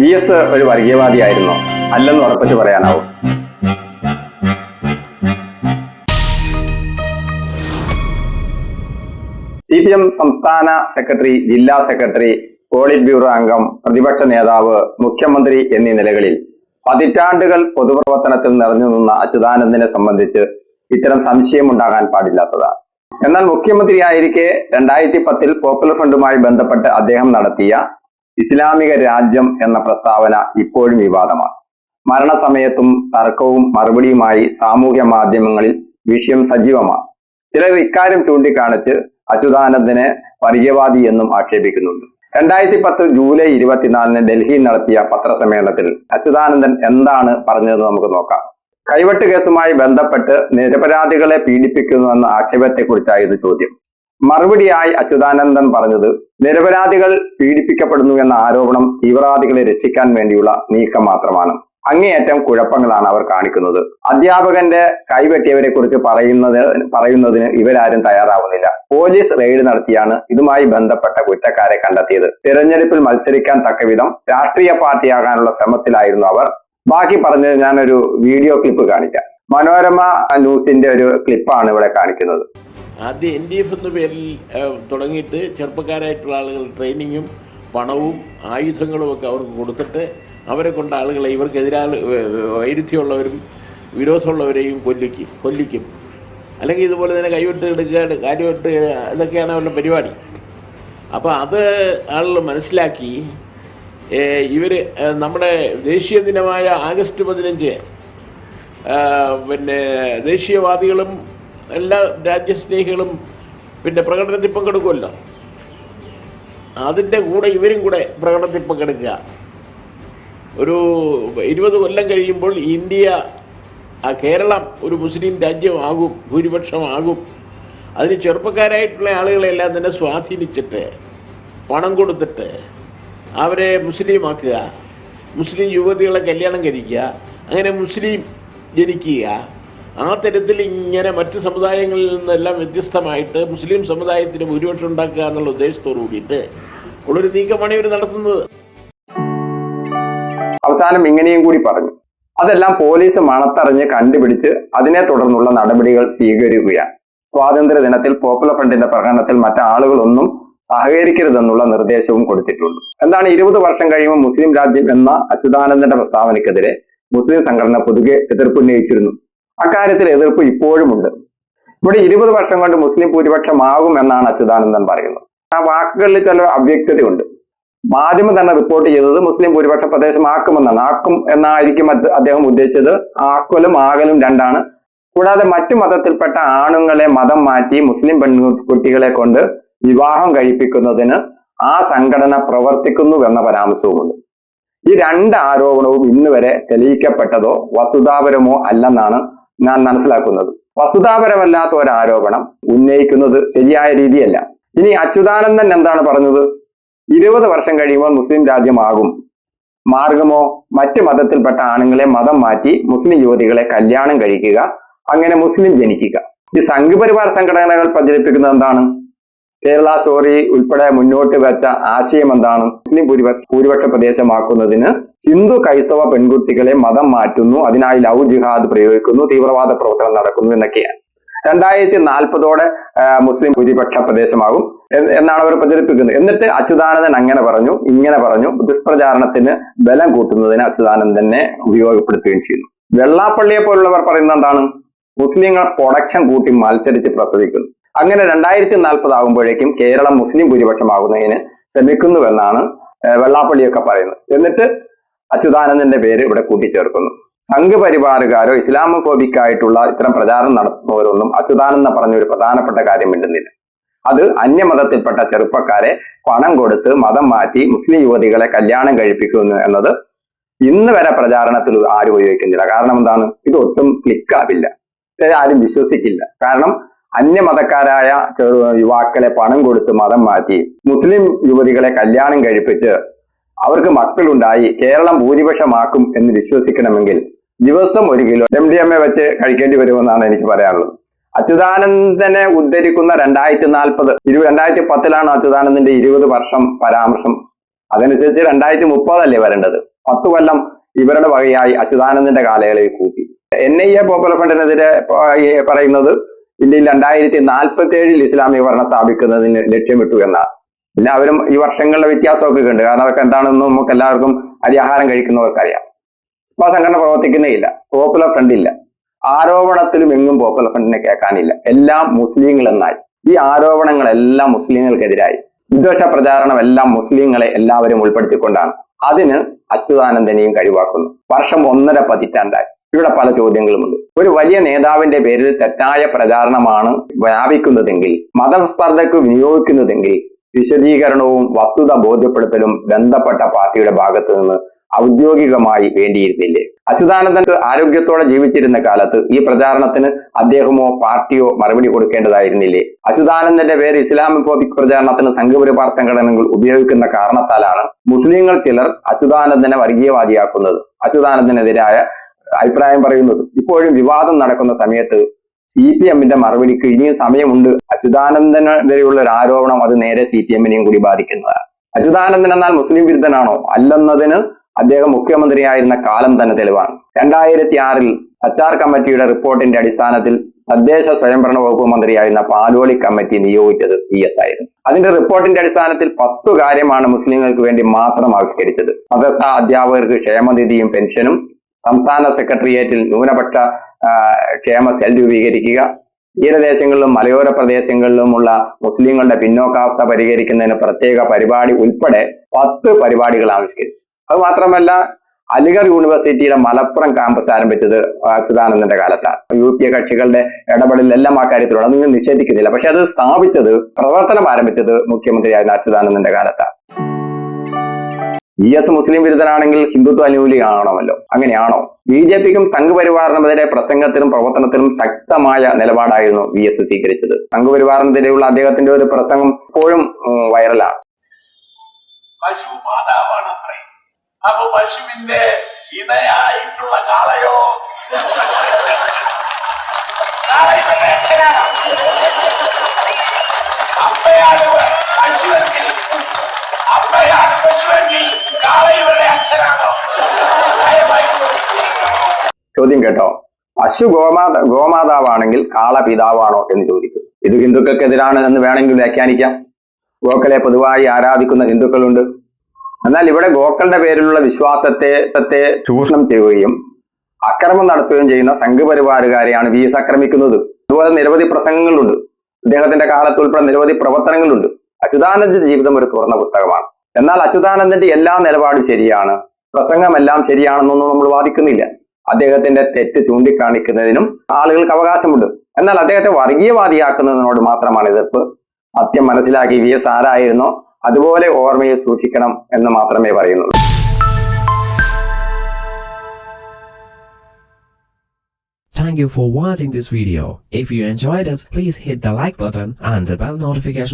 V S ഒരു വർഗീയവാദിയായിരുന്നോ. അല്ലെന്ന് ഉറപ്പിച്ച് പറയാനാവും. സി പി എം സംസ്ഥാന സെക്രട്ടറി ജില്ലാ സെക്രട്ടറി പോളിറ്റ് ബ്യൂറോ അംഗം പ്രതിപക്ഷ നേതാവ് മുഖ്യമന്ത്രി എന്നീ നിലകളിൽ പതിറ്റാണ്ടുകൾ പൊതുപ്രവർത്തനത്തിൽ നിറഞ്ഞു നിന്ന അച്യുതാനന്ദനെ സംബന്ധിച്ച് ഇത്തരം സംശയം ഉണ്ടാകാൻ പാടില്ലാത്തതാണ് എന്നാൽ മുഖ്യമന്ത്രിയായിരിക്കെ രണ്ടായിരത്തി പത്തിൽ പോപ്പുലർ ഫ്രണ്ടുമായി ബന്ധപ്പെട്ട് അദ്ദേഹം നടത്തിയ ഇസ്ലാമിക രാജ്യം എന്ന പ്രസ്താവന ഇപ്പോഴും വിവാദമാണ്. മരണസമയത്തും തർക്കവും മറുപടിയുമായി സാമൂഹ്യ മാധ്യമങ്ങളിൽ വിഷയം സജീവമാണ്. ചിലർ ഇക്കാര്യം ചൂണ്ടിക്കാണിച്ച് അച്യുതാനന്ദനെ വർഗീയവാദി എന്നും ആക്ഷേപിക്കുന്നുണ്ട്. രണ്ടായിരത്തി പത്ത് ജൂലൈ ഇരുപത്തിനാലിന് ഡൽഹിയിൽ നടത്തിയ പത്രസമ്മേളനത്തിൽ അച്യുതാനന്ദൻ എന്താണ് പറഞ്ഞതെന്ന് നമുക്ക് നോക്കാം. കൈവെട്ട് കേസുമായി ബന്ധപ്പെട്ട് നിരപരാധികളെ പീഡിപ്പിക്കുന്നുവെന്ന ആക്ഷേപത്തെക്കുറിച്ചായിരുന്നു ചോദ്യം. മറുപടിയായി അച്യുതാനന്ദൻ പറഞ്ഞത് നിരപരാധികൾ പീഡിപ്പിക്കപ്പെടുന്നു എന്ന ആരോപണം തീവ്രവാദികളെ രക്ഷിക്കാൻ വേണ്ടിയുള്ള നീക്കം മാത്രമാണ്. അങ്ങേയറ്റം കുഴപ്പങ്ങളാണ് അവർ കാണിക്കുന്നത്. അധ്യാപകന്റെ കൈവെട്ടിയവരെ കുറിച്ച് പറയുന്നത് പറയുന്നതിന് ഇവരാരും തയ്യാറാവുന്നില്ല. പോലീസ് റെയ്ഡ് നടത്തിയാണ് ഇതുമായി ബന്ധപ്പെട്ട കുറ്റക്കാരെ കണ്ടെത്തിയത്. തിരഞ്ഞെടുപ്പിൽ മത്സരിക്കാൻ തക്കവിധം രാഷ്ട്രീയ പാർട്ടിയാകാനുള്ള ശ്രമത്തിലായിരുന്നു അവർ. ബാക്കി പറഞ്ഞത് ഞാനൊരു വീഡിയോ ക്ലിപ്പ് കാണിക്കാം. മനോരമ ന്യൂസിന്റെ ഒരു ക്ലിപ്പാണ് ഇവിടെ കാണിക്കുന്നത്. ആദ്യം എൻ ഡി എഫ് എന്ന പേരിൽ തുടങ്ങിയിട്ട് ചെറുപ്പക്കാരായിട്ടുള്ള ആളുകൾ ട്രെയിനിങ്ങും പണവും ആയുധങ്ങളും ഒക്കെ അവർക്ക് കൊടുത്തിട്ട് അവരെ കൊണ്ട് ആളുകളെ ഇവർക്കെതിരാൾ വൈരുദ്ധ്യമുള്ളവരും വിരോധമുള്ളവരെയും കൊല്ലിക്കും കൊല്ലിക്കും. അല്ലെങ്കിൽ ഇതുപോലെ തന്നെ കൈവിട്ട് എടുക്കുക കാര്യമിട്ട് ഇതൊക്കെയാണ് അവരുടെ പരിപാടി. അപ്പോൾ അത് ആളുകൾ മനസ്സിലാക്കി ഇവർ നമ്മുടെ ദേശീയ ദിനമായ ആഗസ്റ്റ് പതിനഞ്ച് പിന്നെ ദേശീയവാദികളും എല്ലാ രാജ്യസ്നേഹികളും പിന്നെ പ്രകടനത്തിൽ പങ്കെടുക്കുമല്ലോ. അതിന്റെ കൂടെ ഇവരും കൂടെ പ്രകടനത്തിൽ പങ്കെടുക്കുക. ഒരു ഇരുപത് കൊല്ലം കഴിയുമ്പോൾ ഇന്ത്യ ആ കേരളം ഒരു മുസ്ലിം രാജ്യമാകും ഭൂരിപക്ഷമാകും. അതിന് ചെറുപ്പക്കാരായിട്ടുള്ള ആളുകളെല്ലാം തന്നെ സ്വാധീനിച്ചിട്ട് പണം കൊടുത്തിട്ട് അവരെ മുസ്ലിമാക്കുക. മുസ്ലിം യുവതികളെ കല്യാണം കഴിക്കുക. അങ്ങനെ മുസ്ലിം ജനിക്കുക. ആ തരത്തിൽ ഇങ്ങനെ മറ്റ് സമുദായങ്ങളിൽ നിന്നെല്ലാം വ്യത്യസ്തമായിട്ട് മുസ്ലിം സമുദായത്തിന് ഭൂരിപക്ഷം ഉണ്ടാക്കുക എന്നുള്ള ഉദ്ദേശത്തോടു കൂടിയിട്ട് ഉള്ളൊരു നീക്കമാണ് ഇവർ നടത്തുന്നത്. അവസാനം ഇങ്ങനെയും കൂടി പറഞ്ഞു. അതെല്ലാം പോലീസ് മണത്തറിഞ്ഞ് കണ്ടുപിടിച്ച് അതിനെ തുടർന്നുള്ള നടപടികൾ സ്വീകരിക്കുകയാണ്. സ്വാതന്ത്ര്യ ദിനത്തിൽ പോപ്പുലർ ഫ്രണ്ടിന്റെ പ്രകടനത്തിൽ മറ്റാളുകളൊന്നും സഹകരിക്കരുതെന്നുള്ള നിർദ്ദേശവും കൊടുത്തിട്ടുണ്ട്. എന്താണ് ഇരുപത് വർഷം കഴിയുമ്പോൾ മുസ്ലിം രാജ്യം എന്ന അച്യുതാനന്ദന്റെ പ്രസ്താവനയ്ക്കെതിരെ മുസ്ലിം സംഘടന പൊതുവെ എതിർപ്പുന്നയിച്ചിരുന്നു അക്കാര്യത്തിൽ എതിർപ്പ് ഇപ്പോഴുമുണ്ട്. ഇവിടെ ഇരുപത് വർഷം കൊണ്ട് മുസ്ലിം ഭൂരിപക്ഷമാകും എന്നാണ് അച്യുതാനന്ദൻ പറയുന്നത്. ആ വാക്കുകളിൽ ചില അവ്യക്തതയുണ്ട്. മാധ്യമം തന്നെ റിപ്പോർട്ട് ചെയ്തത് മുസ്ലിം ഭൂരിപക്ഷ പ്രദേശമാക്കുമെന്നാണ് ആക്കും എന്നായിരിക്കും അദ്ദേഹം ഉദ്ദേശിച്ചത്. ആക്കലും ആകലും രണ്ടാണ്. കൂടാതെ മറ്റു മതത്തിൽപ്പെട്ട ആണുങ്ങളെ മതം മാറ്റി മുസ്ലിം പെൺകുട്ടികളെ കൊണ്ട് വിവാഹം കഴിപ്പിക്കുന്നതിന് ആ സംഘടന പ്രവർത്തിക്കുന്നു എന്ന പരാമർശവുമുണ്ട്. ഈ രണ്ട് ആരോപണവും ഇന്ന് വരെ തെളിയിക്കപ്പെട്ടതോ വസ്തുതാപരമോ അല്ലെന്നാണ് ഞാൻ മനസ്സിലാക്കുന്നത്. വസ്തുതാപരമല്ലാത്ത ഒരു ആരോപണം ഉന്നയിക്കുന്നത് ശരിയായ രീതിയല്ല. ഇനി അച്യുതാനന്ദൻ എന്താണ് പറഞ്ഞത്? ഇരുപത് വർഷം കഴിയുമ്പോൾ മുസ്ലിം രാജ്യമാകും. മാർഗമോ മറ്റ് മതത്തിൽപ്പെട്ട ആണുങ്ങളെ മതം മാറ്റി മുസ്ലിം യുവതികളെ കല്യാണം കഴിക്കുക അങ്ങനെ മുസ്ലിം ജനിക്കുക. ഈ സംഘപരിവാർ സംഘടനകൾ പ്രചരിപ്പിക്കുന്നത് എന്താണ്? കേരള സ്റ്റോറി ഉൾപ്പെടെ മുന്നോട്ട് വെച്ച ആശയം എന്താണ്? മുസ്ലിം ഭൂരിപക്ഷ പ്രദേശമാക്കുന്നതിന് ഹിന്ദു ക്രൈസ്തവ പെൺകുട്ടികളെ മതം മാറ്റുന്നു അതിനായി ലവ് ജിഹാദ് പ്രയോഗിക്കുന്നു തീവ്രവാദ പ്രവർത്തനം നടക്കുന്നു എന്നൊക്കെയാണ്. രണ്ടായിരത്തി നാൽപ്പതോടെ മുസ്ലിം ഭൂരിപക്ഷ പ്രദേശമാകും എന്നാണ് അവർ പ്രചരിപ്പിക്കുന്നത്. എന്നിട്ട് അച്യുതാനന്ദൻ അങ്ങനെ പറഞ്ഞു ഇങ്ങനെ പറഞ്ഞു ദുഷ്പ്രചാരണത്തിന് ബലം കൂട്ടുന്നതിന് അച്യുതാനന്ദനെ ഉപയോഗപ്പെടുത്തുകയും ചെയ്യുന്നു. വെള്ളാപ്പള്ളിയെ പോലുള്ളവർ പറയുന്നത് എന്താണ്? മുസ്ലിങ്ങൾ പ്രൊഡക്ഷൻ കൂട്ടി മത്സരിച്ച് പ്രസവിക്കുന്നു. അങ്ങനെ രണ്ടായിരത്തി നാൽപ്പത് ആകുമ്പോഴേക്കും കേരളം മുസ്ലിം ഭൂരിപക്ഷമാകുന്നതിന് ശ്രമിക്കുന്നുവെന്നാണ് വെള്ളാപ്പള്ളിയൊക്കെ പറയുന്നത്. എന്നിട്ട് അച്യുതാനന്ദന്റെ പേര് ഇവിടെ കൂട്ടിച്ചേർക്കുന്നു. സംഘപരിവാറുകാരോ ഇസ്ലാമോഫോബിക് ആയിട്ടുള്ള ഇത്തരം പ്രചാരണം നടത്തുന്നവരൊന്നും അച്യുതാനന്ദ പറഞ്ഞ ഒരു പ്രധാനപ്പെട്ട കാര്യം മിണ്ടുന്നില്ല. അത് അന്യമതത്തിൽപ്പെട്ട ചെറുപ്പക്കാരെ പണം കൊടുത്ത് മതം മാറ്റി മുസ്ലിം യുവതികളെ കല്യാണം കഴിപ്പിക്കുന്നു എന്നത് ഇന്ന് വരെ പ്രചാരണത്തിൽ ആരും ഉപയോഗിക്കുന്നില്ല. കാരണം എന്താണ്? ഇത് ഒട്ടും ക്ലിക്കാവില്ല ആരും വിശ്വസിക്കില്ല. കാരണം അന്യമതക്കാരായ ചെറു യുവാക്കളെ പണം കൊടുത്ത് മതം മാറ്റി. മുസ്ലിം യുവതികളെ കല്യാണം കഴിപ്പിച്ച് അവർക്ക് മക്കളുണ്ടായി കേരളം ഭൂരിപക്ഷമാക്കും എന്ന് വിശ്വസിക്കണമെങ്കിൽ ദിവസം ഒരു kilo M D M A വെച്ച് കഴിക്കേണ്ടി വരുമെന്നാണ് എനിക്ക് പറയാനുള്ളത്. അച്യുതാനന്ദനെ ഉദ്ധരിക്കുന്ന രണ്ടായിരത്തി നാൽപ്പത് ഇരു രണ്ടായിരത്തി പത്തിലാണ് അച്യുതാനന്ദന്റെ ഇരുപത് വർഷം പരാമർശം. അതനുസരിച്ച് രണ്ടായിരത്തി മുപ്പതല്ലേ വരേണ്ടത്? പത്ത് കൊല്ലം ഇവരുടെ വകയായി അച്യുതാനന്ദന്റെ കാലയളവിൽ കൂട്ടി. എൻ ഐ എ പോപ്പുലർ ഫ്രണ്ടിനെതിരെ പറയുന്നത് ഇന്ത്യയിൽ രണ്ടായിരത്തി നാൽപ്പത്തി ഏഴിൽ ഇസ്ലാമിക ഭരണം സ്ഥാപിക്കുന്നതിന് ലക്ഷ്യമിട്ടു എന്നാണ് എല്ലാവരും ഈ വർഷങ്ങളിലെ വ്യത്യാസമൊക്കെ ഉണ്ട്. കാരണം അതൊക്കെ എന്താണെന്ന് നമുക്ക് എല്ലാവർക്കും അരിയാഹാരം കഴിക്കുന്നവർക്കറിയാം അപ്പൊ ആ സംഘടന പ്രവർത്തിക്കുന്നേ ഇല്ല പോപ്പുലർ ഫ്രണ്ട് ഇല്ല. ആരോപണത്തിലും എങ്ങും പോപ്പുലർ ഫ്രണ്ടിനെ കേൾക്കാനില്ല. എല്ലാം മുസ്ലിങ്ങൾ എന്നായി. ഈ ആരോപണങ്ങളെല്ലാം മുസ്ലിങ്ങൾക്കെതിരായി. വിദ്വേഷ പ്രചാരണം എല്ലാം മുസ്ലിങ്ങളെ എല്ലാവരും ഉൾപ്പെടുത്തിക്കൊണ്ടാണ്. അതിന് അച്യുതാനന്ദനെയും കഴിവാക്കുന്നു. വർഷം ഒന്നര പതിറ്റാണ്ടായി. ഇവിടെ പല ചോദ്യങ്ങളുമുണ്ട്. ഒരു വലിയ നേതാവിന്റെ പേരിൽ തെറ്റായ പ്രചാരണമാണ് വ്യാപിക്കുന്നതെങ്കിൽ മതസ്പർദ്ധയ്ക്ക് വിനിയോഗിക്കുന്നതെങ്കിൽ വിശദീകരണവും വസ്തുത ബോധ്യപ്പെടുത്തലും ബന്ധപ്പെട്ട പാർട്ടിയുടെ ഭാഗത്ത് നിന്ന് ഔദ്യോഗികമായി വേണ്ടിയിരുന്നില്ലേ? അച്യുതാനന്ദൻ ആരോഗ്യത്തോടെ ജീവിച്ചിരുന്ന കാലത്ത് ഈ പ്രചാരണത്തിന് അദ്ദേഹമോ പാർട്ടിയോ മറുപടി കൊടുക്കേണ്ടതായിരുന്നില്ലേ? അച്യുതാനന്ദന്റെ പേര് ഇസ്ലാമികോപിക് പ്രചാരണത്തിന് സംഘപരിവാർ സംഘടനകൾ ഉപയോഗിക്കുന്ന കാരണത്താലാണ് മുസ്ലിങ്ങൾ ചിലർ അച്യുതാനന്ദനെ വർഗീയവാദിയാക്കുന്നത്. അച്യുതാനന്ദനെതിരായ അഭിപ്രായം പറയുന്നത്. ഇപ്പോഴും വിവാദം നടക്കുന്ന സമയത്ത് സി പി എമ്മിന്റെ മറുപടിക്ക് ഇനിയും സമയമുണ്ട്. അച്യുതാനന്ദനെതിരെയുള്ള ഒരു ആരോപണം അത് നേരെ സി പി എമ്മിനെയും കൂടി ബാധിക്കുന്നതാണ്. അച്യുതാനന്ദൻ എന്നാൽ മുസ്ലിം വിരുദ്ധനാണോ? അല്ലെന്നതിന് അദ്ദേഹം മുഖ്യമന്ത്രിയായിരുന്ന കാലം തന്നെ തെളിവാണ്. രണ്ടായിരത്തി ആറിൽ സച്ചാർ കമ്മിറ്റിയുടെ റിപ്പോർട്ടിന്റെ അടിസ്ഥാനത്തിൽ തദ്ദേശ സ്വയംഭരണ വകുപ്പ് മന്ത്രിയായിരുന്ന പാലോളി കമ്മിറ്റി നിയോഗിച്ചത് പി എസ് ആയിരുന്നു. അതിന്റെ റിപ്പോർട്ടിന്റെ അടിസ്ഥാനത്തിൽ പത്തു കാര്യമാണ് മുസ്ലിങ്ങൾക്ക് വേണ്ടി മാത്രം ആവിഷ്കരിച്ചത്. മദ്രസ അധ്യാപകർക്ക് ക്ഷേമനിധിയും പെൻഷനും സംസ്ഥാന സെക്രട്ടേറിയറ്റിൽ ന്യൂനപക്ഷ ക്ഷേമ സെൽ രൂപീകരിക്കുക. തീരദേശങ്ങളിലും മലയോര പ്രദേശങ്ങളിലുമുള്ള മുസ്ലിങ്ങളുടെ പിന്നോക്കാവസ്ഥ പരിഹരിക്കുന്നതിന് പ്രത്യേക പരിപാടി ഉൾപ്പെടെ പത്ത് പരിപാടികൾ ആവിഷ്കരിച്ചു. അത് മാത്രമല്ല അലിഗർ യൂണിവേഴ്സിറ്റിയുടെ മലപ്പുറം ക്യാമ്പസ് ആരംഭിച്ചത് അച്യുതാനന്ദന്റെ കാലത്താണ്. യു പി എ കക്ഷികളുടെ ഇടപെടലെല്ലാം ആ കാര്യത്തിലുള്ള നിഷേധിക്കുന്നില്ല. പക്ഷെ അത് സ്ഥാപിച്ചത് പ്രവർത്തനം ആരംഭിച്ചത് മുഖ്യമന്ത്രിയായിരുന്ന അച്യുതാനന്ദന്റെ കാലത്താണ്. വി എസ് മുസ്ലിം വിരുദ്ധനാണെങ്കിൽ ഹിന്ദുത്വ അനുകൂലിയാണമല്ലോ അങ്ങനെയാണോ? ബി ജെ പിക്കും സംഘപരിവാറിനെതിരെ പ്രസംഗത്തിനും പ്രവർത്തനത്തിനും ശക്തമായ നിലപാടായിരുന്നു വി എസ് സ്വീകരിച്ചത്. സംഘപരിവാറിനെതിരെയുള്ള അദ്ദേഹത്തിന്റെ ഒരു പ്രസംഗം ഇപ്പോഴും വൈറലാണ്. പശു മാതാവാണത്രേ അപ്പൊ പശുവിന്റെ ഇണയായിട്ടുള്ള കാളയോ? ചോദ്യം കേട്ടോ. പശു ഗോമാത ഗോമാതാവാണെങ്കിൽ കാള പിതാവാണോ എന്ന് ചോദിക്കും ഇത് ഹിന്ദുക്കൾക്കെതിരാണ് എന്ന് വേണമെങ്കിൽ വ്യാഖ്യാനിക്കാം. ഗോക്കളെ പൊതുവായി ആരാധിക്കുന്ന ഹിന്ദുക്കളുണ്ട്. എന്നാൽ ഇവിടെ ഗോക്കളുടെ പേരിലുള്ള വിശ്വാസത്തെ തത്തെ ചൂഷണം ചെയ്യുകയും അക്രമം നടത്തുകയും ചെയ്യുന്ന സംഘപരിവാരുകാരെയാണ് വി എസ് ആക്രമിക്കുന്നത്. അതുപോലെ നിരവധി പ്രസംഗങ്ങളുണ്ട്. അദ്ദേഹത്തിന്റെ കാലത്ത് ഉൾപ്പെടെ നിരവധി പ്രവർത്തനങ്ങളുണ്ട്. അച്യുതാനന്ദന്റെ ജീവിതം ഒരു തുറന്ന പുസ്തകമാണ്. എന്നാൽ അച്യുതാനന്ദന്റെ എല്ലാ നിലപാടും ശരിയാണ്. പ്രസംഗം എല്ലാം ശരിയാണെന്നൊന്നും നമ്മൾ വാദിക്കുന്നില്ല. അദ്ദേഹത്തിന്റെ തെറ്റ് ചൂണ്ടിക്കാണിക്കുന്നതിനും ആളുകൾക്ക് അവകാശമുണ്ട്. എന്നാൽ അദ്ദേഹത്തെ വർഗീയവാദിയാക്കുന്നതിനോട് മാത്രമാണ് എതിർപ്പ്. സത്യം മനസ്സിലാക്കി വി എസ് ആരായിരുന്നോ അതുപോലെ ഓർമ്മയിൽ സൂക്ഷിക്കണം എന്ന് മാത്രമേ പറയുന്നുള്ളൂ. Thank you for watching this video. If you enjoyed it, please hit the like button and the bell notification.